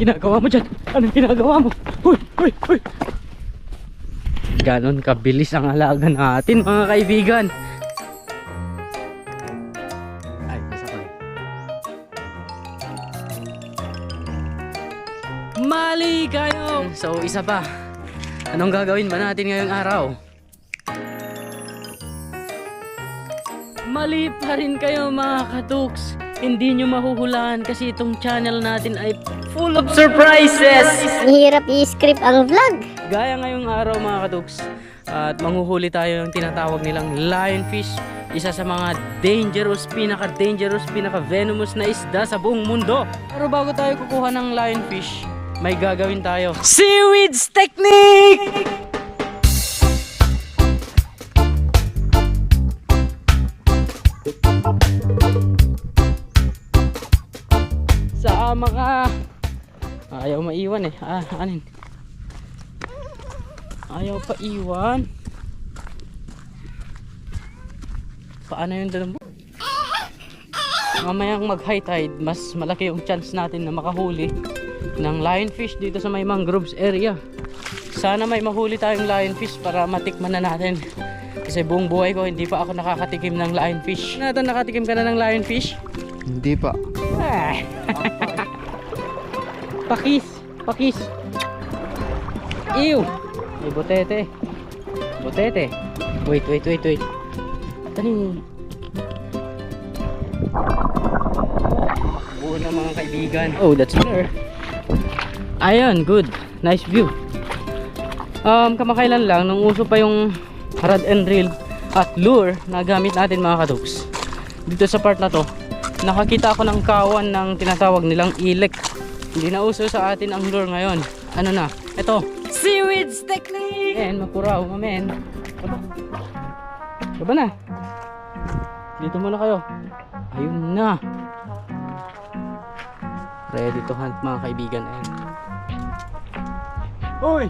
Ginagawa mo dyan? Anong ginagawa mo? Huy, huy, huy. Ganon kabilis ang alaga natin mga kaibigan. Ay, eh. Mali kayo! So, isa pa. Anong gagawin ba natin ngayong araw? Mali pa rin kayo mga katuks. Hindi nyo mahuhulaan kasi itong channel natin ay full of surprises! Mahirap i-script ang vlog. Gaya ngayong araw mga katuks, at manghuhuli tayo ng tinatawag nilang lionfish. Isa sa mga dangerous, pinaka-dangerous, pinaka-venomous na isda sa buong mundo. Pero bago tayo kukuha ng lionfish, may gagawin tayo. Seaweeds Technique! Mga... Ayaw maiwan eh. Ah, anin? Ayaw pa iwan. Paano yung dalawang Mamayang mag high tide, mas malaki yung chance natin na makahuli ng lionfish dito sa may mangroves area. Sana may mahuli tayong lionfish para matikman na natin. Kasi buong buhay ko hindi pa ako nakakatikim ng lionfish. Nathan, nakatikim ka na ng lionfish? Hindi pa. Ah. Pakis, pakis. Ew. May botete. Botete. Wait, wait, wait, wait. Taning. Buo na mga kaibigan. Oh, that's better. Ayun, good. Nice view. Um, kamakailan lang, nung uso pa yung rod and reel at lure na gamit natin mga kaduks. Dito sa part na to, nakakita ako ng kawan ng tinatawag nilang ilek. Hindi na uso sa atin ang lure ngayon. Ano na? Ito. Seaweeds technique! And mapuraw, mamen. Baba. Baba na. Dito muna kayo. Ayun na. Ready to hunt mga kaibigan. Ayan. Uy!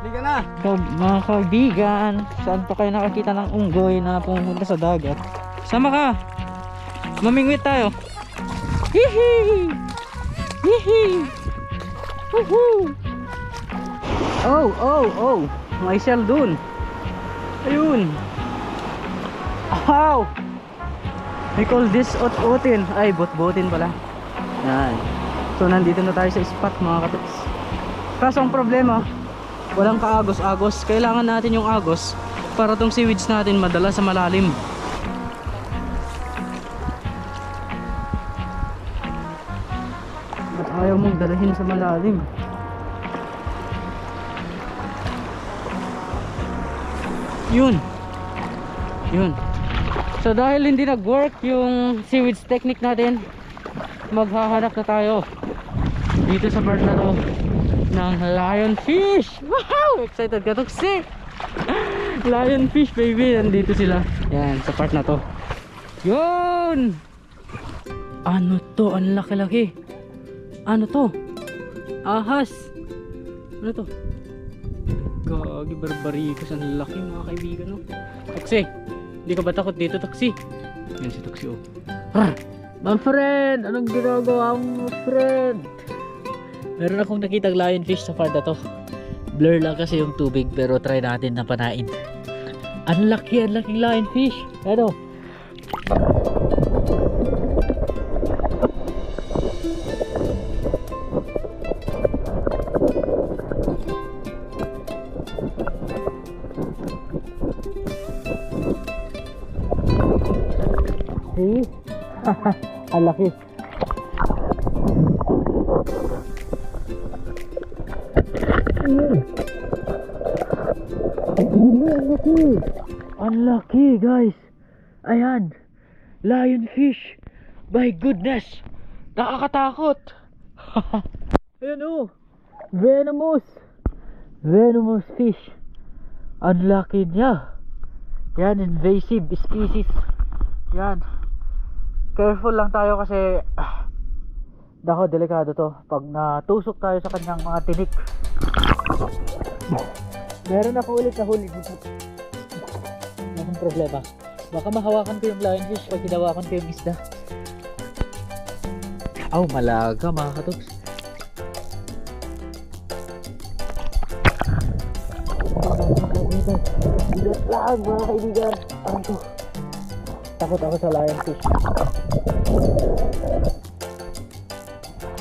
Liga na! So, mga kaibigan, saan pa kayo nakakita ng unggoy na pumunta sa dagat? Sama ka! Mamingwit tayo! Hihi! Hihi! Woohoo! Oh, oh, oh! May shell dun! Ayun! Ow! We call this ot-otin. Ay, bot-botin pala. Yan. So, nandito na tayo sa spot mga katuks. Kaso ang problema, walang kaagos-agos. Kailangan natin yung agos para tong seaweeds natin madala sa malalim. Dalahin sa malalim? Yun. Yun. So dahil hindi nag-work yung seaweeds technique natin, maghahanap na tayo dito sa part na to ng lionfish. Wow! Excited ka Tuxi! lionfish baby, nandito sila. Yan, sa part na to. Yun! Ano to? Ang laki-laki. Ano to? Ahas. Ano to? Gagi, barbarikos. Ang laki mga kaibigan, no? Tuxi, hindi ka ba takot dito, Tuxi? Yan si Tuxi, oh. Rar! My friend! Anong ginagawa mo, friend? Meron akong nakitang lionfish sa part na to. Blur lang kasi yung tubig pero try natin na panain. Ang laki, ang laking lionfish. Ano? Ang laki. Ang laki guys. Ayan. Lionfish. My goodness. Nakakatakot. Ayan oh. Venomous. Venomous fish. Ang laki niya. Yan, invasive species. Yan. Careful lang tayo kasi ah, Dako, delikado to. Pag natusok tayo sa kanyang mga tinik. Meron ako ulit na huli dito. Anong problema? Baka mahawakan ko yung lionfish pag hinawakan ko yung isda. Aw, malaga mga katoks. Bigat lang mga kaibigan. Ano to? Takot ako sa lion fish.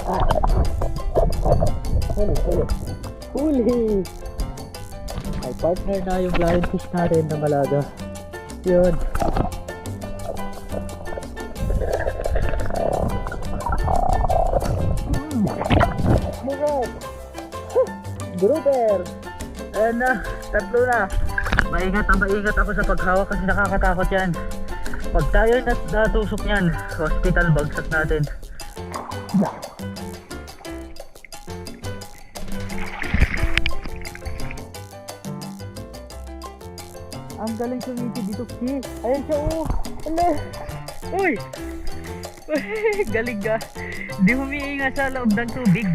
Ah. Huli, huli. Huli! May partner na yung lion fish natin na malaga. Yun. Bigat! Grouper! Ayan na, tatlo na. Maingat na maingat ako sa paghawak kasi nakakatakot yan. Pag tayo nat natusok yan, hospital bagsak natin. Ang galing sumiti dito, Ki. Ayan siya, oh. Ala. Uy! galing ka. Di humihinga sa loob ng tubig.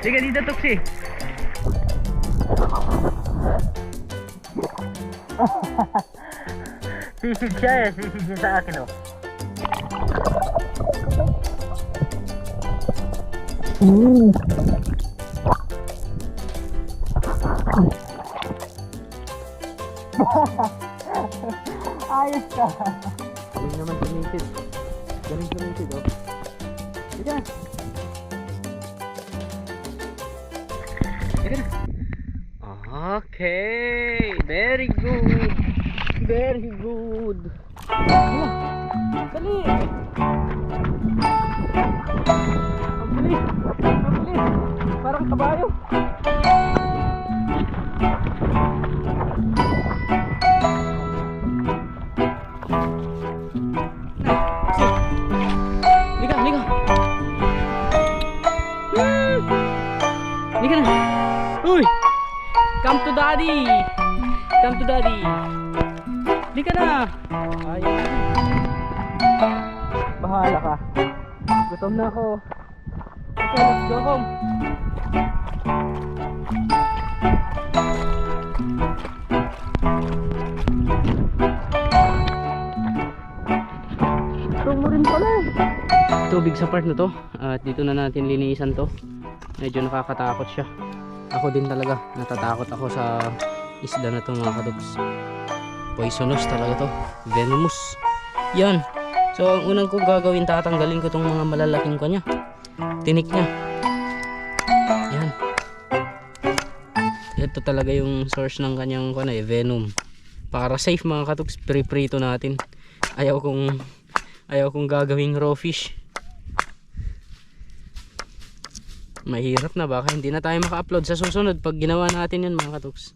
Liga dito, Tuksi. Sisid siya eh. Sisid siya sa akin oh. Mm. Ayos ka. Galing naman tumisid. Galing tumisid oh. Sige. Okay, very good. Very good. Hala, dali. Ang. Parang kabayo. Liga, liga. Liga na. Uy! Come to daddy! Come to daddy! Di ka na! Bahala ka. Gutom na ako. Okay, let's go home. Ito mo rin pala eh. Tubig sa part na to. At dito na natin linisan to. Medyo nakakatakot siya. Ako din talaga. Natatakot ako sa isda na to mga katugs poisonous talaga to. Venomous. Yan. So ang unang kong gagawin tatanggalin ko tong mga malalaking kanya tinik niya. Yan. Ito talaga yung source ng kanyang kanya, eh, venom. Para safe mga katuks pre-prito natin. Ayaw kong ayaw kong gagawing raw fish. Mahirap na baka hindi na tayo maka-upload sa susunod pag ginawa natin yun mga katuks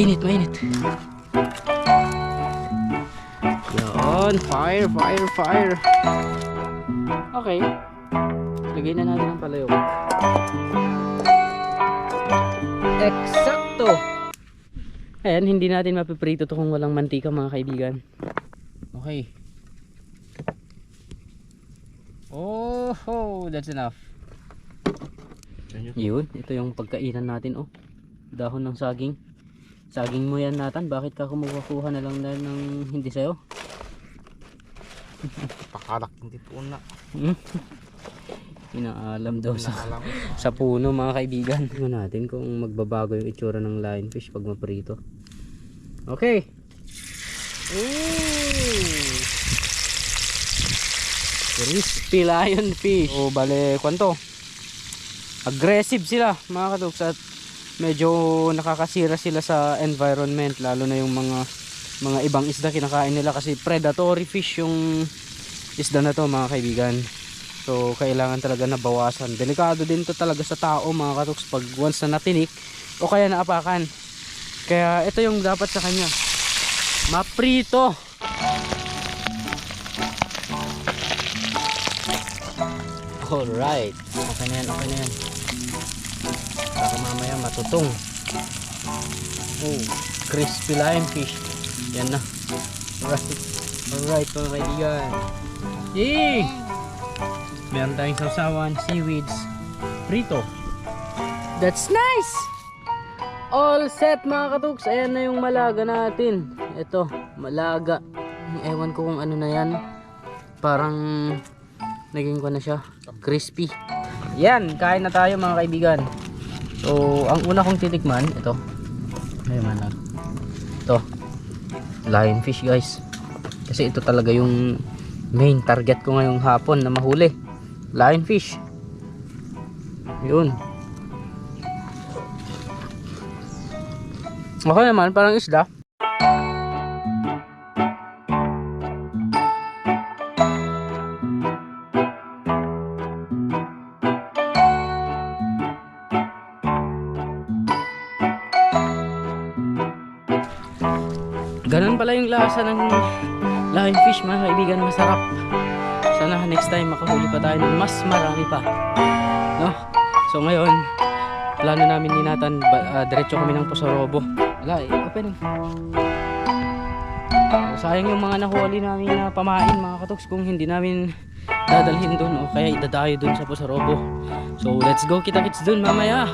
Mainit, mainit. Yan, fire, fire, fire. Okay. Lagay na natin ang palayok. Eksakto. Ayan, hindi natin mapiprito to kung walang mantika mga kaibigan. Okay. Oh, that's enough. Yun, ito yung pagkainan natin oh. Dahon ng saging. Saging mo yan Nathan, bakit ka kumukuha na lang na ng hindi sa'yo? Pakalak hindi po na. Hmm? Inaalam daw sa, sa puno mga kaibigan. Tingnan natin kung magbabago yung itsura ng lionfish pag maprito. Okay. Ooh. Crispy lionfish. O bale, kwanto? Aggressive sila mga katuks at medyo nakakasira sila sa environment lalo na yung mga mga ibang isda kinakain nila kasi predatory fish yung isda na to mga kaibigan So kailangan talaga na bawasan. Delikado din to talaga sa tao mga katoks pag once na natinik o kaya naapakan. Kaya ito yung dapat sa kanya. Maprito. Alright. Okay na yan, okay na yan. Mamaya matutong. Oh, crispy lime. Yan na. Alright. Alright mga kaibigan. Yay! Meron tayong sausawan, seaweeds, prito. That's nice! All set mga katuks. Ayan na yung malaga natin. Ito, malaga. Ewan ko kung ano na yan. Parang naging ko na siya. Crispy. Yan, kain na tayo mga kaibigan. So, ang una kong titikman, ito. Ayun man Ito. Lionfish guys. Kasi ito talaga yung main target ko ngayong hapon na mahuli. Lionfish. Yun. Okay naman, parang isda. Lasa ng lionfish mga kaibigan, masarap. Sana next time makahuli pa tayo ng mas marami pa. No? So ngayon, plano namin ni Nathan, ah, diretso kami ng Posorobo. Wala eh, open. So, sayang yung mga nahuli namin na pamain mga katoks kung hindi namin dadalhin doon o kaya idadayo doon sa Posorobo. So let's go kita kits doon mamaya.